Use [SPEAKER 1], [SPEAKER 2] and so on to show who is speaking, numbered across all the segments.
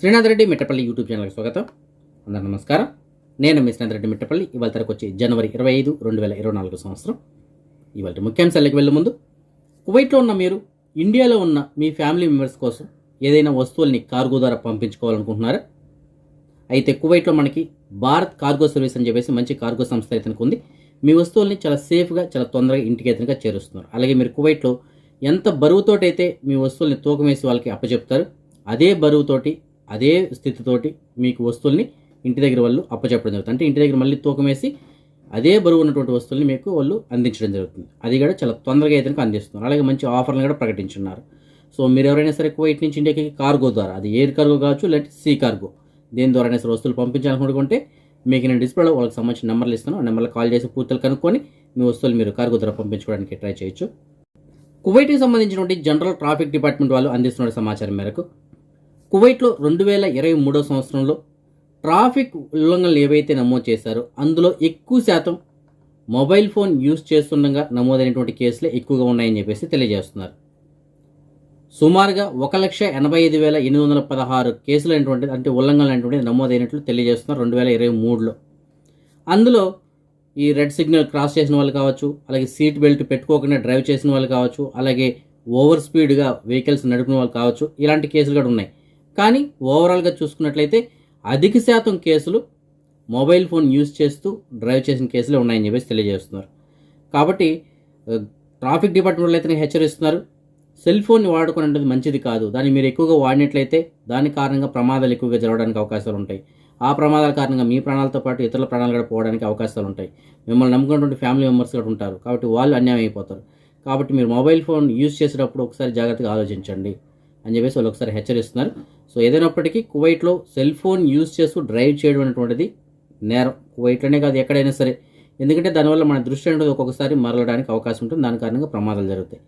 [SPEAKER 1] Srinath Reddy Mittapalli YouTube ఛానల్కి స్వాగతం. అందరూ నమస్కారం. నేను మీ శ్రీనాథ్ రెడ్డి మిట్టపల్లి. ఇవాళ తరకు వచ్చి జనవరి ఇరవై ఐదు రెండు వేల ఇరవై నాలుగు సంవత్సరం. ఇవాళ ముఖ్యాంశాలకు వెళ్ళే ముందు కువైట్లో ఉన్న మీరు ఇండియాలో ఉన్న మీ ఫ్యామిలీ మెంబర్స్ కోసం ఏదైనా వస్తువుల్ని కార్గో ద్వారా పంపించుకోవాలనుకుంటున్నారా? అయితే కువైట్లో మనకి భారత్ కార్గో సర్వీస్ అని చెప్పేసి మంచి కార్గో సంస్థ అయితే ఉంది మీ వస్తువుల్ని చాలా సేఫ్గా చాలా తొందరగా ఇంటికి అయితే చేరుస్తున్నారు. అలాగే మీరు కువైట్లో ఎంత బరువుతోటైతే మీ వస్తువుల్ని తూకం వేసి వాళ్ళకి అప్పచెప్తారు అదే బరువుతోటి అదే స్థితితోటి మీకు వస్తువుల్ని ఇంటి దగ్గర వాళ్ళు అప్పచెప్పడం జరుగుతుంది. అంటే ఇంటి దగ్గర మళ్ళీ తూకం వేసి అదే బరువు ఉన్నటువంటి వస్తువుల్ని మీకు వాళ్ళు అందించడం జరుగుతుంది. అది కూడా చాలా తొందరగా అయితే అందిస్తున్నారు. అలాగే మంచి ఆఫర్లు కూడా ప్రకటించున్నారు. సో మీరు ఎవరైనా సరే కువైట్ నుంచి ఇండియాకి కార్గో ద్వారా అది ఎయిర్ కార్గో కావచ్చు లేదంటే సీ కార్గో దేని అయినా సరే వస్తువులు పంపించాలనుకుంటే మీకు నేను డిస్ప్లేలో వాళ్ళకి సంబంధించిన నెంబర్లు ఇస్తాను. ఆ నెంబర్లో కాల్ చేసి పూర్తులు కనుక్కొని మీ వస్తువులు మీరు కార్గో ద్వారా పంపించుకోవడానికి ట్రై చేయొచ్చు. కువైట్కి సంబంధించినటువంటి జనరల్ ట్రాఫిక్ డిపార్ట్మెంట్ వాళ్ళు అందిస్తున్న సమాచారం మేరకు కువైట్లో రెండు వేల ఇరవై మూడో సంవత్సరంలో ట్రాఫిక్ ఉల్లంఘనలు ఏవైతే నమోదు చేశారో అందులో ఎక్కువ శాతం మొబైల్ ఫోన్ యూస్ చేస్తుండగా నమోదైనటువంటి కేసులే ఎక్కువగా ఉన్నాయని చెప్పేసి తెలియజేస్తున్నారు. సుమారుగా ఒక లక్ష ఎనభై ఐదు వేల ఎనిమిది వందల పదహారు కేసులు అయినటువంటి అంటే ఉల్లంఘనలు అనేటువంటిది నమోదైనట్లు తెలియజేస్తున్నారు రెండు వేల ఇరవై మూడులో. అందులో ఈ రెడ్ సిగ్నల్ క్రాస్ చేసిన వాళ్ళు కావచ్చు అలాగే సీట్ బెల్ట్ పెట్టుకోకుండా డ్రైవ్ చేసిన వాళ్ళు కావచ్చు అలాగే ఓవర్ స్పీడ్గా వెహికల్స్ నడిపిన వాళ్ళు కావచ్చు ఇలాంటి కేసులు కూడా ఉన్నాయి. కానీ ఓవరాల్గా చూసుకున్నట్లయితే అధిక శాతం కేసులు మొబైల్ ఫోన్ యూజ్ చేస్తూ డ్రైవ్ చేసిన కేసులే ఉన్నాయని చెప్పేసి తెలియజేస్తున్నారు. కాబట్టి ట్రాఫిక్ డిపార్ట్మెంట్ అయితే హెచ్చరిస్తున్నారు. సెల్ ఫోన్ని వాడుకునేది మంచిది కాదు. దాన్ని మీరు ఎక్కువగా వాడినట్లయితే దాని కారణంగా ప్రమాదాలు ఎక్కువగా జరగడానికి అవకాశాలు ఉంటాయి. ఆ ప్రమాదాల కారణంగా మీ ప్రాణాలతో పాటు ఇతరుల ప్రాణాలు కూడా పోవడానికి అవకాశాలు ఉంటాయి. మిమ్మల్ని నమ్ముకున్నటువంటి ఫ్యామిలీ మెంబర్స్ కూడా ఉంటారు. కాబట్టి వాళ్ళు అన్యాయం అయిపోతారు. కాబట్టి మీరు మొబైల్ ఫోన్ యూజ్ చేసేటప్పుడు ఒకసారి జాగ్రత్తగా ఆలోచించండి. అని చెప్పేసి వాళ్ళు ఒకసారి హెచ్చరిస్తున్నారు. సో ఏదైనప్పటికీ కువైట్లో సెల్ ఫోన్ యూజ్ చేస్తూ డ్రైవ్ చేయడం అనేటువంటిది నేరం. కువైట్లోనే కాదు ఎక్కడైనా సరే. ఎందుకంటే దానివల్ల మన దృష్టి అనేది ఒక్కొక్కసారి మరలడానికి అవకాశం ఉంటుంది. దాని కారణంగా ప్రమాదాలు జరుగుతాయి.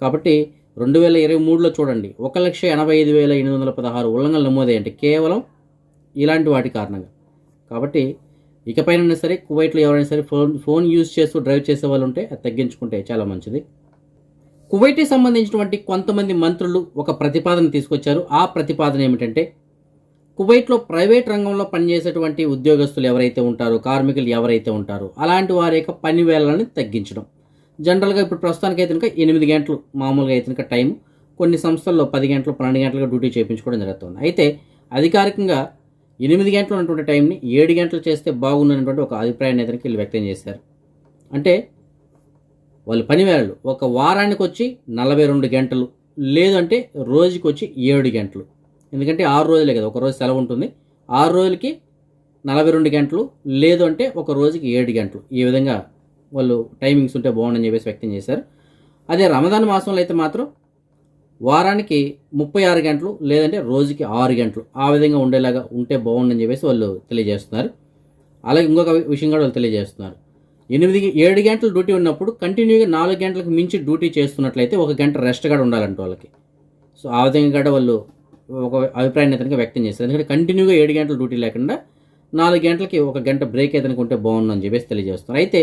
[SPEAKER 1] కాబట్టి రెండు వేల ఇరవై మూడులో చూడండి. ఒక లక్ష ఎనభై ఐదు వేల ఎనిమిది వందల పదహారు ఉల్లంఘనలు నమోదయ్యాయి కేవలం ఇలాంటి వాటి కారణంగా. కాబట్టి ఇకపైన సరే కువైట్లో ఎవరైనా సరే ఫోన్ ఫోన్ యూజ్ చేస్తూ డ్రైవ్ చేసే వాళ్ళు ఉంటే అది తగ్గించుకుంటే చాలా మంచిది. కువైట్కి సంబంధించినటువంటి కొంతమంది మంత్రులు ఒక ప్రతిపాదన తీసుకొచ్చారు. ఆ ప్రతిపాదన ఏమిటంటే కువైట్లో ప్రైవేట్ రంగంలో పనిచేసేటువంటి ఉద్యోగస్తులు ఎవరైతే ఉంటారో కార్మికులు ఎవరైతే ఉంటారో అలాంటి వారి యొక్క పని వేళలను తగ్గించడం. జనరల్గా ఇప్పుడు ప్రస్తుతానికి అయితే కనుక ఎనిమిది గంటలు మామూలుగా అయితే కనుక టైం కొన్ని సంస్థల్లో పది గంటలు పన్నెండు గంటలుగా డ్యూటీ చేయించుకోవడం జరుగుతుంది. అయితే అధికారికంగా ఎనిమిది గంటలు ఉన్నటువంటి టైంని ఏడు గంటలు చేస్తే బాగుందనేటువంటి ఒక అభిప్రాయాన్ని అయితే వీళ్ళు వ్యక్తం చేశారు. అంటే వాళ్ళు పని ఒక వారానికి వచ్చి నలభై రెండు గంటలు లేదంటే రోజుకి వచ్చి ఏడు గంటలు. ఎందుకంటే ఆరు రోజులే కదా ఒక రోజు సెలవు ఉంటుంది. ఆరు రోజులకి నలభై రెండు గంటలు లేదు అంటే ఒక రోజుకి ఏడు గంటలు. ఈ విధంగా వాళ్ళు టైమింగ్స్ ఉంటే బాగుండని చెప్పేసి వ్యక్తం చేశారు. అదే రమదాన్ మాసంలో అయితే మాత్రం వారానికి ముప్పై ఆరు గంటలు లేదంటే రోజుకి ఆరు గంటలు ఆ విధంగా ఉండేలాగా ఉంటే బాగుండని చెప్పేసి వాళ్ళు తెలియజేస్తున్నారు. అలాగే ఇంకొక విషయం కూడా వాళ్ళు తెలియజేస్తున్నారు. ఎనిమిది ఏడు గంటలు డ్యూటీ ఉన్నప్పుడు కంటిన్యూగా నాలుగు గంటలకు మించి డ్యూటీ చేస్తున్నట్లయితే ఒక గంట రెస్ట్ కూడా ఉండాలంట వాళ్ళకి. సో ఆ విధంగా కూడా వాళ్ళు ఒక అభిప్రాయాన్ని అతనికి వ్యక్తం చేస్తారు ఎందుకంటే కంటిన్యూగా ఏడు గంటలు డ్యూటీ లేకుండా నాలుగు గంటలకి ఒక గంట బ్రేక్ అయితే ఉంటే బాగుందని చెప్పేసి తెలియజేస్తున్నారు. అయితే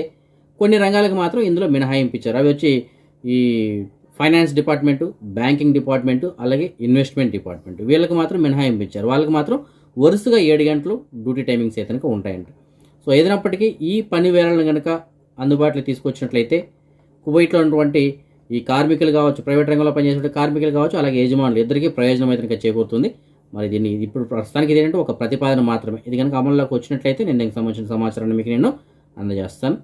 [SPEAKER 1] కొన్ని రంగాలకు మాత్రం ఇందులో మినహాయింపించారు. అవి వచ్చి ఈ ఫైనాన్స్ డిపార్ట్మెంటు బ్యాంకింగ్ డిపార్ట్మెంటు అలాగే ఇన్వెస్ట్మెంట్ డిపార్ట్మెంట్. వీళ్ళకి మాత్రం మినహాయింపించారు. వాళ్ళకి మాత్రం వరుసగా ఏడు గంటలు డ్యూటీ టైమింగ్స్ అయితే ఉంటాయంట. సో ఏదైనప్పటికీ ఈ పని వేళలను కనుక అందుబాటులో తీసుకొచ్చినట్లయితే కువైట్లో ఉన్నటువంటి ఈ కార్మికులు కావచ్చు ప్రైవేట్ రంగంలో పనిచేసే కార్మికులు కావచ్చు అలాగే యజమానులు ఇద్దరికీ ప్రయోజనం అయితే కనుక చేకూరుతుంది. మరి దీన్ని ఇప్పుడు ప్రస్తుతానికి ఇది ఏంటంటే ఒక ప్రతిపాదన మాత్రమే. ఇది కనుక అమల్లోకి వచ్చినట్లయితే నేను దీనికి సంబంధించిన సమాచారాన్ని మీకు నేను అందజేస్తాను.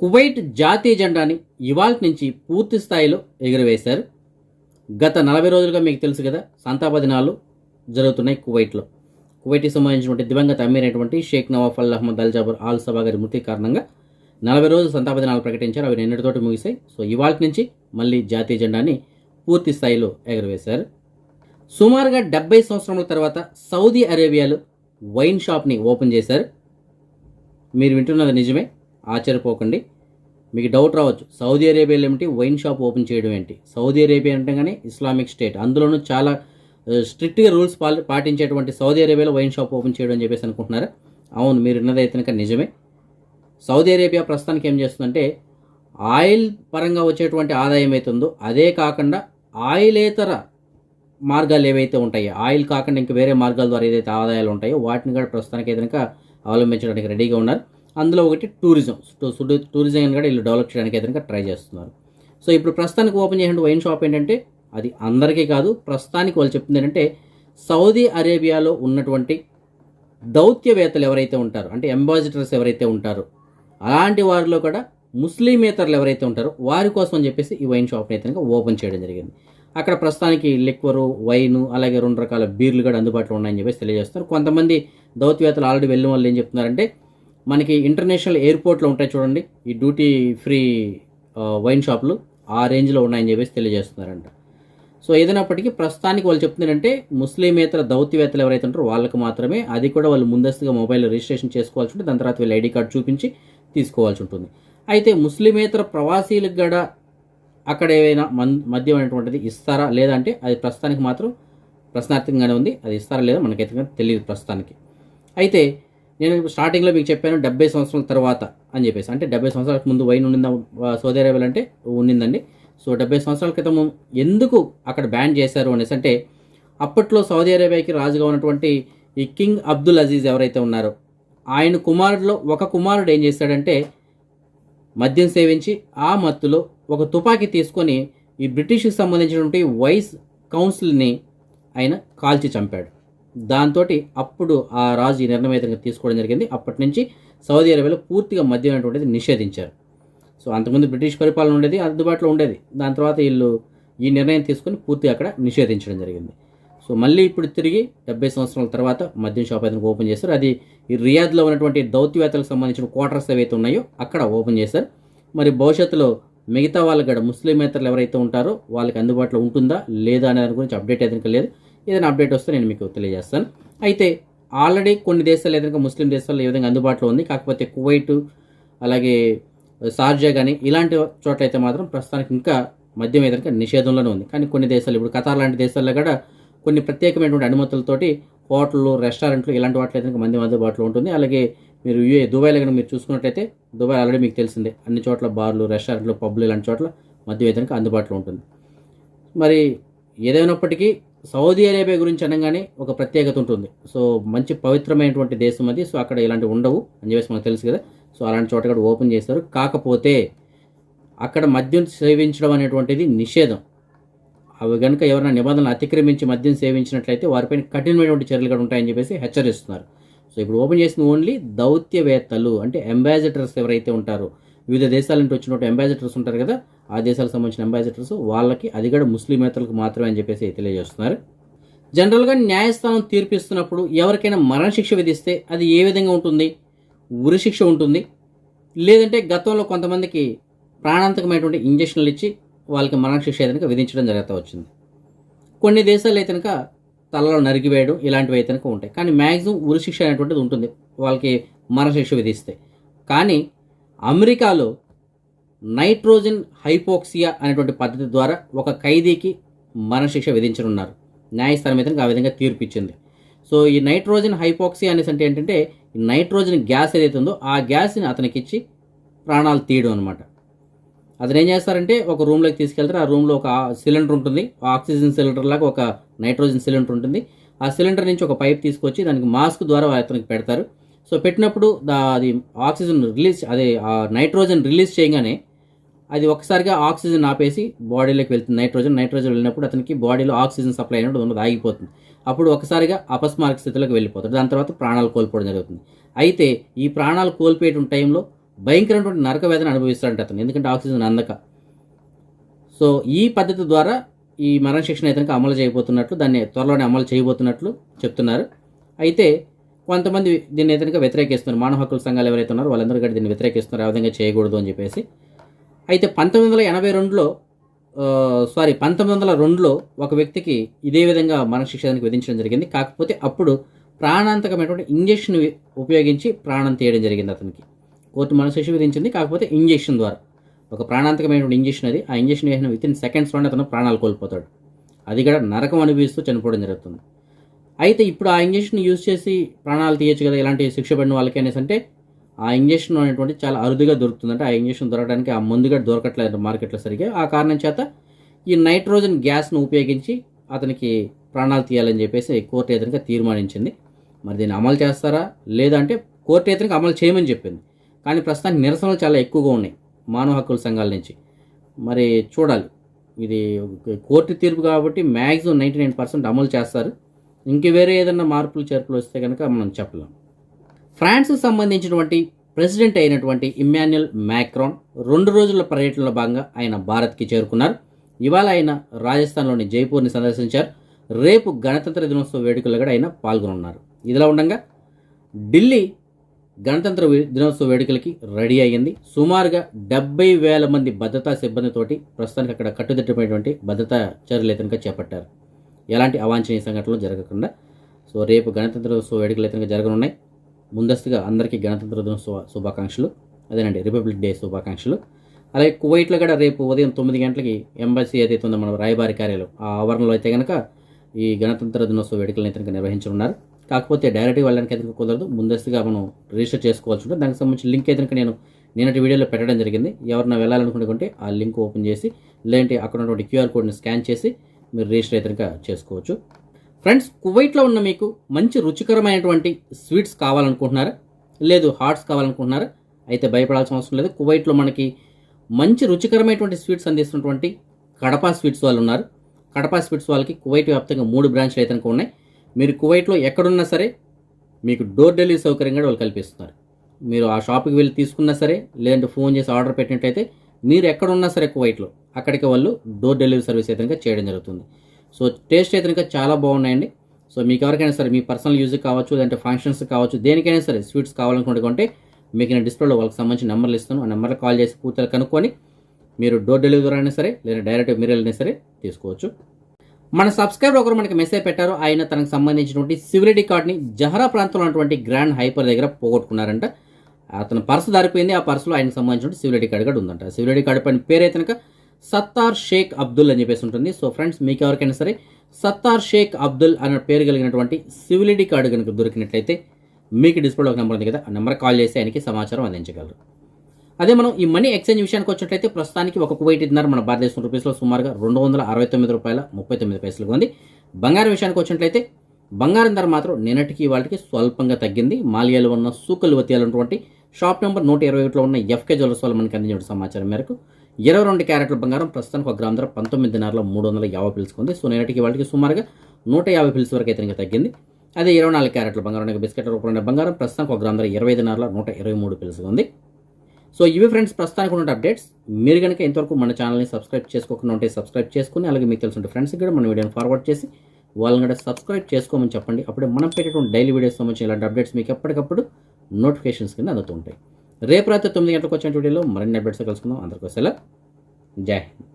[SPEAKER 1] కువైట్ జాతీయ జెండాని ఇవాళ నుంచి పూర్తి స్థాయిలో ఎగురవేశారు. గత నలభై రోజులుగా మీకు తెలుసు కదా సంతాప దినాలు జరుగుతున్నాయి కువైట్లో. కువైట్కి సంబంధించినటువంటి దివంగత Amir Sheikh Nawaf Al Ahmad Al Jaber Al Sabah గారి మృతి కారణంగా నలభై రోజులు సంతాప దినాలు ప్రకటించారు. అవి నిన్నటితోటి ముగిశాయి. సో ఇవాళ నుంచి మళ్ళీ జాతీయ జెండాని పూర్తి స్థాయిలో ఎగరవేశారు. సుమారుగా డెబ్బై సంవత్సరముల తర్వాత సౌదీ అరేబియాలో వైన్ షాప్ని ఓపెన్ చేశారు. మీరు వింటున్నది నిజమే. ఆశ్చర్యపోకండి. మీకు డౌట్ రావచ్చు. సౌదీ అరేబియాలో ఏమిటి? వైన్ షాప్ ఓపెన్ చేయడం ఏంటి? సౌదీ అరేబియా అంటే కానీ ఇస్లామిక్ స్టేట్. అందులోనూ చాలా స్ట్రిక్ట్గా రూల్స్ పాటించేటువంటి సౌదీ అరేబియాలో వైన్ షాప్ ఓపెన్ చేయడం అని చెప్పేసి అనుకుంటున్నారా? అవును మీరు విన్నదైతే కనుక నిజమే. సౌదీ అరేబియా ప్రస్తుతానికి ఏం చేస్తుందంటే ఆయిల్ పరంగా వచ్చేటువంటి ఆదాయం అవుతుందో అదే కాకుండా ఆయిలేతర మార్గాలు ఏవైతే ఉంటాయో ఆయిల్ కాకుండా ఇంకా వేరే మార్గాల ద్వారా ఏదైతే ఆదాయాలు ఉంటాయో వాటిని కూడా ప్రస్తుతానికి ఏదైనా అవలంబించడానికి రెడీగా ఉన్నారు. అందులో ఒకటి టూరిజం. టూరిజం కూడా వీళ్ళు డెవలప్ చేయడానికి ఏదైనా ట్రై చేస్తున్నారు. సో ఇప్పుడు ప్రస్తుతానికి ఓపెన్ చేసిన వైన్ షాప్ ఏంటంటే అది అందరికీ కాదు ప్రస్తుతానికి వాళ్ళు చెప్తుంది ఏంటంటే సౌదీ అరేబియాలో ఉన్నటువంటి దౌత్యవేత్తలు ఎవరైతే ఉంటారో అంటే అంబాసిడర్స్ ఎవరైతే ఉంటారో అలాంటి వారిలో కూడా ముస్లిమేతరులు ఎవరైతే ఉంటారో వారి కోసం అని చెప్పేసి ఈ వైన్ షాప్ని అయితే ఓపెన్ చేయడం జరిగింది. అక్కడ ప్రస్తుతానికి లిక్వరు వైన్ అలాగే రెండు రకాల బీర్లు కూడా అందుబాటులో ఉన్నాయని చెప్పేసి తెలియజేస్తారు కొంతమంది దౌత్యవేత్తలు ఆల్రెడీ వెళ్ళిన వాళ్ళు ఏం చెప్తున్నారంటే మనకి ఇంటర్నేషనల్ ఎయిర్పోర్ట్లో ఉంటాయి చూడండి ఈ డ్యూటీ ఫ్రీ వైన్ షాపులు ఆ రేంజ్లో ఉన్నాయని చెప్పేసి తెలియజేస్తున్నారంట. సో ఏదైనప్పటికీ ప్రస్తుతానికి వాళ్ళు చెప్తున్నారంటే ముస్లిమేతర దౌత్యవేత్తలు ఎవరైతే ఉంటారో వాళ్ళకి మాత్రమే అది కూడా వాళ్ళు ముందస్తుగా మొబైల్ రిజిస్ట్రేషన్ చేసుకోవాల్సి ఉంటుంది. దాని తర్వాత వీళ్ళు ఐడి కార్డు చూపించి తీసుకోవాల్సి ఉంటుంది. అయితే ముస్లిమేతర ప్రవాసీలకు కూడా అక్కడ ఏవైనా మన్ మద్యం అనేటువంటిది ఇస్తారా? లేదా అంటే అది ప్రస్తుతానికి మాత్రం ప్రశ్నార్థకంగానే ఉంది. అది ఇస్తారా లేదా మనకైతే తెలియదు ప్రస్తుతానికి. అయితే నేను స్టార్టింగ్లో మీకు చెప్పాను డెబ్బై సంవత్సరాల తర్వాత అని చెప్పేసి. అంటే డెబ్బై సంవత్సరాలకు ముందు వైన్ ఉండిందా సౌదీ అరేబియాలో అంటే ఉండిందండి. సో డెబ్బై సంవత్సరాల క్రితం ఎందుకు అక్కడ బ్యాన్ చేశారు అనేసి అంటే అప్పట్లో సౌదీ అరేబియాకి రాజుగా ఉన్నటువంటి ఈ కింగ్ అబ్దుల్ అజీజ్ ఎవరైతే ఉన్నారో ఆయన కుమారుడిలో ఒక కుమారుడు ఏం చేశాడంటే మద్యం సేవించి ఆ మత్తులో ఒక తుపాకీ తీసుకొని ఈ బ్రిటిష్కి సంబంధించినటువంటి వైస్ కౌన్సిల్ని ఆయన కాల్చి చంపాడు. దాంతో అప్పుడు ఆ రాజు ఈ నిర్ణయం అయితే తీసుకోవడం జరిగింది. అప్పటి నుంచి సౌదీ అరేబియాలో పూర్తిగా మద్యం అనేటువంటిది నిషేధించారు. సో అంతకుముందు బ్రిటిష్ పరిపాలన ఉండేది అందుబాటులో ఉండేది. దాని తర్వాత వీళ్ళు ఈ నిర్ణయం తీసుకొని పూర్తిగా అక్కడ నిషేధించడం జరిగింది. సో మళ్ళీ ఇప్పుడు తిరిగి డెబ్బై సంవత్సరాల తర్వాత మద్యం షాప్ అయితే ఓపెన్ చేశారు. అది ఈ రియాద్లో ఉన్నటువంటి దౌత్యవేత్తలకు సంబంధించిన క్వార్టర్స్ ఏవైతే ఉన్నాయో అక్కడ ఓపెన్ చేశారు. మరి భవిష్యత్తులో మిగతా వాళ్ళకి కూడా ముస్లిమేతరులు ఎవరైతే ఉంటారో వాళ్ళకి అందుబాటులో ఉంటుందా లేదా అనే దాని గురించి అప్డేట్ అయితే లేదు. ఏదైనా అప్డేట్ వస్తే నేను మీకు తెలియజేస్తాను. అయితే ఆల్రెడీ కొన్ని దేశాలు ఏదైనా ముస్లిం దేశాల్లో ఏ విధంగా అందుబాటులో ఉంది. కాకపోతే కువైట్ అలాగే సార్జా కానీ ఇలాంటి చోట్ల అయితే మాత్రం ప్రస్తుతానికి ఇంకా మద్యం ఏదైనా నిషేధంలోనే ఉంది. కానీ కొన్ని దేశాలు ఇప్పుడు కతార్ లాంటి దేశాల్లో కూడా కొన్ని ప్రత్యేకమైనటువంటి అనుమతులతోటి హోటళ్ళు రెస్టారెంట్లు ఇలాంటి వాటిలో అయితే మంది అందుబాటులో ఉంటుంది. అలాగే మీరు యూఏ దుబాయ్లో కనుక మీరు చూసుకున్నట్టయితే దుబాయ్ ఆల్రెడీ మీకు తెలిసిందే. అన్ని చోట్ల బార్లు రెస్టారెంట్లు పబ్లు ఇలాంటి చోట్ల మద్యం ఏదైనా అందుబాటులో ఉంటుంది. మరి ఏదైనప్పటికీ సౌదీ అరేబియా గురించి అనగానే ఒక ప్రత్యేకత ఉంటుంది. సో మంచి పవిత్రమైనటువంటి దేశం అది. సో అక్కడ ఇలాంటివి ఉండవు. అని చెప్పేసి మనకు తెలుసు కదా. సో అలాంటి చోట కూడా ఓపెన్ చేస్తారు. కాకపోతే అక్కడ మద్యం సేవించడం అనేటువంటిది నిషేధం. అవి కనుక ఎవరైనా నిబంధనలు అతిక్రమించి మద్యం సేవించినట్లయితే వారిపైన కఠినమైనటువంటి చర్యలు కూడా ఉంటాయని చెప్పేసి హెచ్చరిస్తున్నారు. సో ఇప్పుడు ఓపెన్ చేసిన ఓన్లీ దౌత్యవేత్తలు అంటే అంబాసిడర్స్ ఎవరైతే ఉంటారో వివిధ దేశాల నుంచి వచ్చినట్టు అంబాసిడర్స్ ఉంటారు కదా ఆ దేశాలకు సంబంధించిన అంబాసిడర్స్ వాళ్ళకి అది కూడా ముస్లిమేతలకు మాత్రమే అని చెప్పేసి తెలియజేస్తున్నారు. జనరల్గా న్యాయస్థానం తీర్పిస్తున్నప్పుడు ఎవరికైనా మరణశిక్ష విధిస్తే అది ఏ విధంగా ఉంటుంది? ఉరిశిక్ష ఉంటుంది. లేదంటే గతంలో కొంతమందికి ప్రాణాంతకమైనటువంటి ఇంజక్షన్లు ఇచ్చి వాళ్ళకి మరణశిక్ష ఏదైనా విధించడం జరుగుతూ వచ్చింది. కొన్ని దేశాలు అయితే కనుక తలలో నరికివేయడం ఇలాంటివి అయితే కనుక ఉంటాయి. కానీ మ్యాక్సిమం ఉరిశిక్ష అనేటువంటిది ఉంటుంది. వాళ్ళకి మరణశిక్ష విధిస్తే. కానీ అమెరికాలో నైట్రోజన్ హైపోక్సియా అనేటువంటి పద్ధతి ద్వారా ఒక ఖైదీకి మరణశిక్ష విధించనున్నారు. న్యాయస్థానం అయితే ఆ విధంగా తీర్పు ఇచ్చింది. సో ఈ నైట్రోజన్ హైపోక్సియా అనేసి అంటే ఏంటంటే నైట్రోజన్ గ్యాస్ ఏదైతే ఉందో ఆ గ్యాస్ని అతనికి ఇచ్చి ప్రాణాలు తీయడం అనమాట అతను ఏం చేస్తారంటే ఒక రూమ్లోకి తీసుకెళ్తారు. ఆ రూమ్లో ఒక సిలిండర్ ఉంటుంది. ఆక్సిజన్ సిలిండర్ లాగా ఒక నైట్రోజన్ సిలిండర్ ఉంటుంది. ఆ సిలిండర్ నుంచి ఒక పైప్ తీసుకొచ్చి దానికి మాస్క్ ద్వారా అతనికి పెడతారు. సో పెట్టినప్పుడు అది ఆక్సిజన్ రిలీజ్ అదే నైట్రోజన్ రిలీజ్ చేయగానే అది ఒకసారిగా ఆక్సిజన్ ఆపేసి బాడీలోకి వెళ్తుంది. నైట్రోజన్ నైట్రోజన్ వెళ్ళినప్పుడు అతనికి బాడీలో ఆక్సిజన్ సప్లై అనేది ఉన్నది ఆగిపోతుంది. అప్పుడు ఒకసారిగా అపస్మారక స్థితిలోకి వెళ్ళిపోతాడు. దాని తర్వాత ప్రాణాలు కోల్పోవడం జరుగుతుంది. అయితే ఈ ప్రాణాలు కోల్పోయేటువంటి టైంలో భయంకరమైనటువంటి నరక వేదన అనుభవిస్తాడంట అతను. ఎందుకంటే ఆక్సిజన్ అందక. సో ఈ పద్ధతి ద్వారా ఈ మరణశిక్షణ అయితే అమలు చేయబోతున్నట్లు దాన్ని త్వరలోనే అమలు చేయబోతున్నట్లు చెప్తున్నారు. అయితే కొంతమంది దీన్ని అయితే వ్యతిరేకిస్తున్నారు. మానవ హక్కుల సంఘాలు ఎవరైతే ఉన్నారో వాళ్ళందరూ కూడా దీన్ని వ్యతిరేకిస్తున్నారు. ఆ విధంగా చేయకూడదు అని చెప్పేసి. అయితే పంతొమ్మిది వందల ఎనభై రెండులో సారీ పంతొమ్మిది వందల రెండులో ఒక వ్యక్తికి ఇదే విధంగా మరణశిక్షానికి విధించడం జరిగింది. కాకపోతే అప్పుడు ప్రాణాంతకమైనటువంటి ఇంజెక్షన్ ఉపయోగించి ప్రాణం తీయడం జరిగింది అతనికి. కోర్టు మరణశిక్ష విధించింది కాకపోతే ఇంజెక్షన్ ద్వారా. ఒక ప్రాణాంతకమైనటువంటి ఇంజెక్షన్ అది. ఆ ఇంజెక్షన్ వేసిన విత్ ఇన్ సెకండ్స్లోనే అతను ప్రాణాలు కోల్పోతాడు. అది కూడా నరకం అనిపిస్తూ చనిపోవడం జరుగుతుంది. అయితే ఇప్పుడు ఆ ఇంజెక్షన్ యూజ్ చేసి ప్రాణాలు తీయచ్చు కదా ఇలాంటి శిక్ష పడిన వాళ్ళకి అనేసి అంటే ఆ ఇంజెక్షన్ అనేటువంటి చాలా అరుదుగా దొరుకుతుందంటే ఆ ఇంజెక్షన్ దొరకడానికి ఆ ముందుగా దొరకట్లేదు మార్కెట్లో సరిగ్గా. ఆ కారణం చేత ఈ నైట్రోజన్ గ్యాస్ను ఉపయోగించి అతనికి ప్రాణాలు తీయాలని చెప్పేసి కోర్టు ఎదురుగా తీర్మానించింది. మరి దీన్ని అమలు చేస్తారా? లేదంటే కోర్టు ఎదురుగా అమలు చేయమని చెప్పింది. కానీ ప్రస్తుతానికి నిరసనలు చాలా ఎక్కువగా ఉన్నాయి మానవ హక్కుల సంఘాల నుంచి. మరి చూడాలి. ఇది కోర్టు తీర్పు కాబట్టి మ్యాక్సిమం నైంటీ నైన్ పర్సెంట్ అమలు చేస్తారు. ఇంక వేరే ఏదైనా మార్పులు చేర్పులు వస్తే కనుక మనం చెప్పలేం. ఫ్రాన్స్కు సంబంధించినటువంటి ప్రెసిడెంట్ అయినటువంటి ఇమ్మాన్యుల్ మ్యాక్రాన్ రెండు రోజుల పర్యటనలో భాగంగా ఆయన భారత్కి చేరుకున్నారు. ఇవాళ ఆయన రాజస్థాన్లోని జైపూర్ని సందర్శించారు. రేపు గణతంత్ర దినోత్సవ వేడుకల్లో కూడా ఆయన పాల్గొనున్నారు ఇదిలా ఉండగా ఢిల్లీ గణతంత్ర దినోత్సవ వేడుకలకి రెడీ అయ్యింది. సుమారుగా డెబ్బై వేల మంది భద్రతా సిబ్బందితోటి ప్రస్తుతానికి అక్కడ కట్టుదిట్టమైనటువంటి భద్రతా చర్యలు అయితే చేపట్టారు. ఎలాంటి అవాంఛనీయ సంఘటనలు జరగకుండా సో రేపు గణతంత్ర దినోత్సవ వేడుకలు అయితే జరగనున్నాయి. ముందస్తుగా అందరికీ గణతంత్ర దినోత్సవ శుభాకాంక్షలు. అదేనండి రిపబ్లిక్ డే శుభాకాంక్షలు. అలాగే కువైట్లో కూడా రేపు ఉదయం తొమ్మిది గంటలకి ఎంబసీ ఏదైతే ఉందో మన రాయబారి కార్యాలయం ఆ ఆవరణలో అయితే కనుక ఈ గణతంత్ర దినోత్సవ వేడుకలను అయితే నిర్వహించనున్నారు. కాకపోతే డైరెక్ట్గా వెళ్ళడానికి అయితే కుదరదు. ముందస్తుగా మనం రిజిస్టర్ చేసుకోవాల్సి ఉంటుంది. దానికి సంబంధించిన లింక్ అయితే నేను నిన్నటి వీడియోలో పెట్టడం జరిగింది. ఎవరైనా వెళ్ళాలనుకుంటే ఆ లింక్ ఓపెన్ చేసి లేదంటే అక్కడ ఉన్నటువంటి క్యూఆర్ కోడ్ని స్కాన్ చేసి మీరు రిజిస్టర్ అయితే చేసుకోవచ్చు. ఫ్రెండ్స్ కువైట్లో ఉన్న మీకు మంచి రుచికరమైనటువంటి స్వీట్స్ కావాలనుకుంటున్నారా? లేదు హాట్స్ కావాలనుకుంటున్నారా? అయితే భయపడాల్సిన అవసరం లేదు. కువైట్లో మనకి మంచి రుచికరమైనటువంటి స్వీట్స్ అందిస్తున్నటువంటి కడపా స్వీట్స్ వాళ్ళు ఉన్నారు. కడపా స్వీట్స్ వాళ్ళకి కువైట్ వ్యాప్తంగా మూడు బ్రాంచ్లు అయితే ఉన్నాయి. మీరు కువైట్లో ఎక్కడున్నా సరే మీకు డోర్ డెలివరీ సౌకర్యం కూడా వాళ్ళు కల్పిస్తున్నారు. మీరు ఆ షాప్కి వెళ్ళి తీసుకున్నా సరే లేదంటే ఫోన్ చేసి ఆర్డర్ పెట్టినట్టయితే మీరు ఎక్కడున్నా సరే కువైట్లో అక్కడికి వాళ్ళు డోర్ డెలివరీ సర్వీస్ అయితే చేయడం జరుగుతుంది. సో టేస్ట్ అయితే కనుక చాలా బాగున్నాయండి. సో మీకు ఎవరికైనా సరే మీ పర్సనల్ యూజ్ కావచ్చు లేదంటే ఫంక్షన్స్ కావచ్చు దేనికైనా సరే స్వీట్స్ కావాలనుకుంటే మీకు నేను డిస్ప్లేలో వాళ్ళకి సంబంధించిన నెంబర్లు ఇస్తాను. ఆ నెంబర్లో కాల్ చేసి పూర్తిగా కనుక్కొని మీరు డోర్ డెలివరీ అయినా సరే లేదా డైరెక్ట్ మీరు వెళ్ళినా సరే తీసుకోవచ్చు. మన సబ్స్క్రైబర్ ఒకరు మనకి మెసేజ్ పెట్టారు. ఆయన తనకు సంబంధించినటువంటి సివిలిటీ కార్డ్ని జహరా ప్రాంతంలో ఉన్నటువంటి గ్రాండ్ హైపర్ దగ్గర పోగొట్టుకున్నారంట. అతను పర్సు దారిపోయింది. ఆ పర్సులో ఆయనకు సంబంధించిన సివిలిటీ కార్డు కూడా ఉందంట. సివిలిటీ కార్డు పైన పేరు అయితే కనుక సత్తార్ షేక్ అబ్దుల్ అని చెప్పేసి ఉంటుంది. సో ఫ్రెండ్స్ మీకు ఎవరికైనా సరే సత్తార్ షేక్ అబ్దుల్ అనే పేరు కలిగినటువంటి సివిలిటీ కార్డు కనుక దొరికినట్లయితే మీకు డిస్ప్లేలో ఒక నెంబర్ ఉంది కదా ఆ నెంబర్ కాల్ చేసి ఆయనకి సమాచారం అందించగలరు. అదే మనం ఈ మనీ ఎక్స్చేంజ్ విషయానికి వచ్చినట్లయితే ప్రస్తుతానికి ఒక కువైటిన్నర మన భారతదేశం రూపీస్లో సుమారుగా రెండు వందల అరవై తొమ్మిది రూపాయల ముప్పై తొమ్మిది పైసలుగా ఉంది. బంగారం విషయానికి వచ్చినట్లయితే బంగారం ధర మాత్రం నిన్నటికి వాళ్ళకి స్వల్పంగా తగ్గింది. మాలియాలో ఉన్న సూకల్ వతియాలన్నటువంటి షాప్ నెంబర్ నూట ఇరవై ఒకటిలో ఉన్న ఎఫ్కే జ్యువెలర్స్ వాళ్ళు మనకి అందించిన సమాచారం మేరకు ఇరవై రెండు క్యారెట్ల బంగారం ప్రస్తుతానికి ఒక గ్రామ ధర పంతొమ్మిది దినార్ల మూడు వందల యాభై పిలుచుకుంది సో నేటికి వాళ్ళకి సుమారుగా నూట యాభై పిల్స్ వరకు అయితే ఇంకా తగ్గింది. అదే ఇరవై నాలుగు క్యారెట్ల బంగారం బిస్కెట్ రూపంలో ఉన్న బంగారం ప్రస్తుతానికి ఒక గ్రామ ధర ఇరవై దినార్ల నూట ఇరవై మూడు పిలుసుగా ఉంది. సో ఇవి ఫ్రెండ్స్ ప్రస్తుతానికి ఉన్న అప్డేట్స్. మీరు కనుక ఇంతవరకు మన ఛానల్ని సబ్స్క్రైబ్ చేసుకోకుండా ఉంటే సబ్స్క్రైబ్ చేసుకుని అలాగే మీకు తెలిసిన ఫ్రెండ్స్కి కూడా మన వీడియోని ఫార్వర్డ్ చేసి వాళ్ళని కూడా సబ్స్క్రైబ్ చేసుకోమని చెప్పండి. అప్పుడే మనం పెట్టేటువంటి డైలీ వీడియోస్ సంబంధించిన ఇలాంటి అప్డేట్స్ మీకు ఎప్పటికప్పుడు నోటిఫికేషన్స్ కింద అందుతుంటాయి రేపు రాత్రి తొమ్మిది గంటలకు వచ్చిన వీడియోలో మరిన్ని అప్డేట్స్ కలుసుకుందాం. అందరికీ సెలవు. జై హింద్.